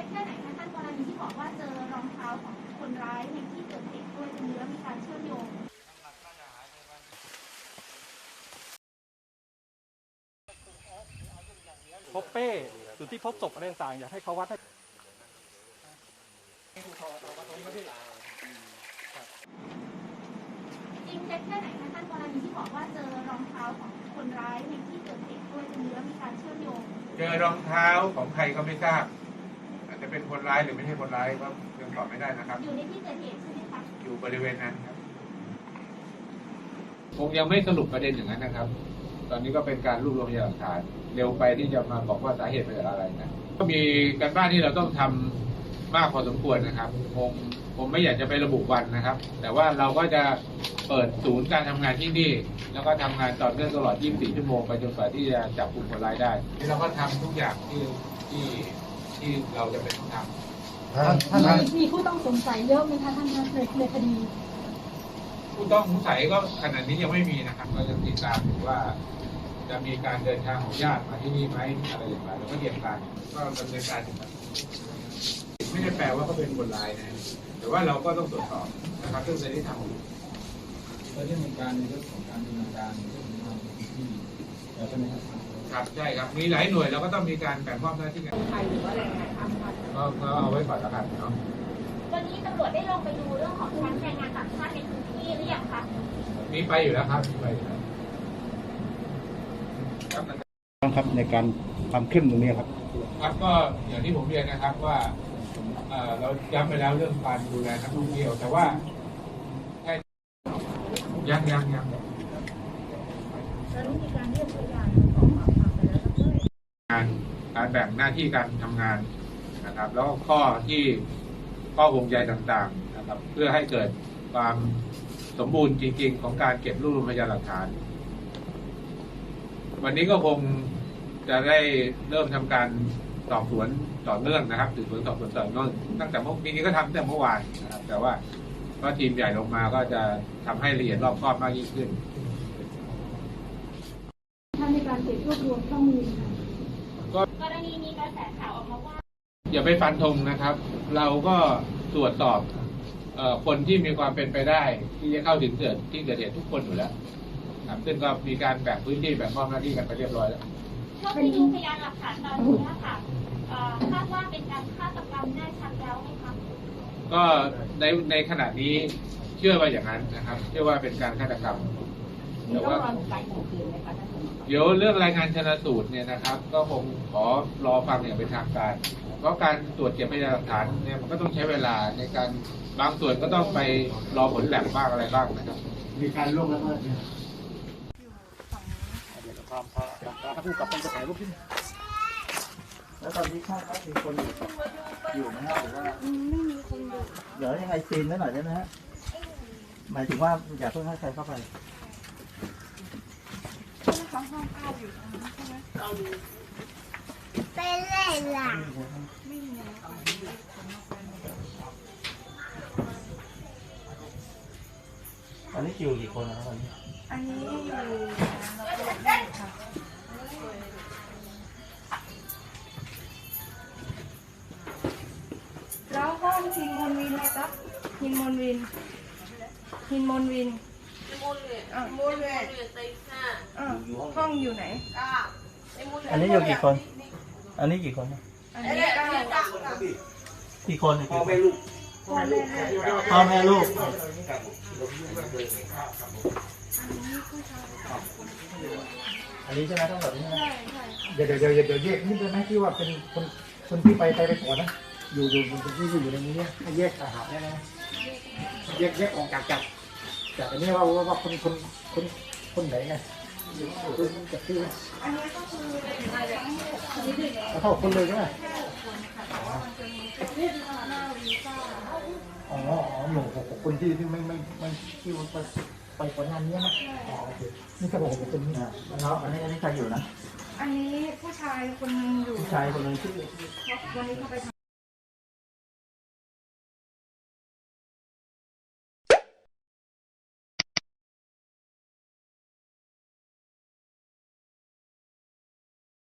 ท็จแค่ไหนคะท่านกรณีที่บอกว่าเจอรองเท้าของคนร้ายในที่เกิดเหตุด้วยตรงนี้แล้วมีการเชื่อมโยงพบเป้จุดที่พบศพอะไรต่างๆอยากให้เขาวัดให้จริงเท็จแค่ไหนคะท่านกรณีที่บอกว่าเจอรองเท้าของคนร้ายในที่เกิดเหตุด้วยตรงนี้แล้วมีการเชื่อมโยง เจอรองเท้าของใครก็ไม่ทราบอา จจะเป็นคนร้ายหรือไม่ใช่คนร้ายก็ยังตอบไม่ได้นะครับ อยู่ในที่เกิดเหตุใช่ไหมคะอยู่บริเวณนั้นครับคงยังไม่สรุปประเด็นอย่างนั้นนะครับ ตอนนี้ก็เป็นการรวบรวมพยานหลักฐานเร็วไปที่จะมาบอกว่าสาเหตุมาจากอะไรนะ ก็มีการบ้านที่เราต้องทำมากพอสมควรนะครับคงผมไม่อยากจะไประบุวันนะครับ แต่ว่าเราก็จะเปิดศูนย์การทำงานที่นี่ แล้วก็ทำงานต่อเนื่องตลอด 24 ชั่วโมงไปจนกว่าที่จะจับกลุ่มคนร้ายได้ เราก็ทำทุกอย่างที่ที่ ที่เราจะเป็นต้องทำมีมีผู้ต้องสงสัยเยอะไหมคะท่านคะในในคดีผู้ต้องสงสัยก็ขณะนี้ยังไม่มีนะครับก็จะติดตามดูว่า จะมีการเดินทางของญาติมาที่นี่ไหมอะไรอย่างไรแล้วก็เตรียมการก็ดำเนินการอยู่ครับไม่ได้แปลว่าเขาเป็นคนร้ายนะแต่ว่าเราก็ต้องตรวจสอบนะครับซึ่งในที่ทำอยู่ตอนนี้มีการในเรื่องของการดำเนินการเรื่องของทางที่แล้วใช่ไหมครับ ครับใช่ครับมีหลายหน่วยเราก็ต้องมีการแบ่งมอบหน้าที่กันก็ก็เอาไว้ก่อนแล้วกันเนาะวันนี้ตำรวจได้ลงไปดูเรื่องของแคมป์แรงงานต่างชาติในพื้นที่หรือยังคะมีไปอยู่แล้วครับมีไปอยู่แล้วครับบ้างครับในการความเข้มตรงนี้ครับ ครับก็อย่างที่ผมเรียนนะครับว่าเอ่อเราย้ำไปแล้วเรื่องการดูแลนักท่องเที่ยวแต่ว่าแค่ยังยังยังแล้วมีการเรียกพยาน งานการแบ่งหน้าที่การทำงานนะครับ แล้วก็ข้อที่ข้อห่วงใยต่างๆนะครับ เพื่อให้เกิดความสมบูรณ์จริง ๆ ของการเก็บรวบรวมพยานหลักฐาน วันนี้ก็คงจะได้เริ่มทำการสอบสวนต่อเนื่องนะครับสืบสวนสอบสวนต่อเนื่องตั้งแต่เมื่อจริงๆก็ทำตั้งแต่เมื่อวานนะครับ แต่ว่าก็ทีมใหญ่ลงมาก็จะทำให้ละเอียดรอบคอบมากยิ่งขึ้นท่านในการเก็บรวบรวมข้อมูลค่ะ กรณีมีกระแสข่าวออกมาว่าอย่าไปฟันธงนะครับ เราก็ตรวจสอบเอ่อคนที่มีความเป็นไปได้ ที่จะเข้าถึงเกิดที่เกิดเหตุทุกคนอยู่แล้วครับซึ่งก็มีการแบ่งพื้นที่แบ่งมอบหน้าที่กันไปเรียบร้อยแล้วเท่าที่ดูพยานหลักฐานตอนนี้ค่ะเอ่อคาดว่าเป็นการฆาตกรรมแน่ชัดแล้วไหมคะก็ในในขณะนี้เชื่อว่าอย่างนั้นนะครับ เชื่อว่าเป็นการฆาตกรรมแต่ว่า เดี๋ยวเรื่องรายงานชนสูตรเนี่ยนะครับ ก็คงขอรอฟังอย่างเป็นทางการเพราะการตรวจเก็บพยานหลักฐานเนี่ยมันก็ต้องใช้เวลาในการบางส่วนก็ต้องไปรอผลแลบบ้างอะไรบ้างนะครับ มีการล่วงละเมิดเนี่ยความพอถ้าผู้กับต้องจะถ่ายรูปขึ้นแล้วตอนนี้ข้างๆมีคนอยู่อยู่ไหมครับหรือว่าไม่มีคนอยู่เดี๋ยวยังไงซีนไว้หน่อยได้ไหมฮะหมายถึงว่าอย่าเพิ่งให้ใครเข้าไป ไปเล่นล่ะตอนนี้อยู่กี่คนนะครับตอนนี้อันนี้อยู่แล้วห้องฮินมนวินนะครับฮินมนวินฮินมนวิน อะอะห้องอยู่ไหนอันนี้อยู่กี่คน อันนี้กี่คนนะอันนี้เก้ากี่คนพ่อแม่ลูกพ่อแม่แม่พ่อแม่ลูก อันนี้ใช่ไหมทั้งหมดนี้ใช่ไหมใช่ใช่เดี๋ยวเดี๋ยวเดี๋ยวเดี๋ยวแยกนี่ได้ไหมที่ว่าเป็นคนคนที่ไปไปไปก่อนนะ อยู่อยู่อยู่ที่อยู่ในนี้เนี่ยให้แยกอาหารได้ไหมแยกแยกออกจากจาก จากอันนี้ว่าว่าว่าคนคนคนคนไหนไงคนจากที่อันนี้ก็คือทั้งหกคนที่เท่าคนเลยใช่ไหมหน้าวีซ่าอ๋ออ๋อหนุ่มหกคนที่ที่ไม่ไม่ไม่ที่ว่าไปไปก่อนหน้านี้นะอ๋อโอเคนี่ก็บอกว่าเป็นนี่นะแล้วอันนี้อันนี้ใครอยู่นะ อันนี้ผู้ชายคนหนึงอยู่ ผู้ชายคนนึงชื่อวันนี้เขาไปทำ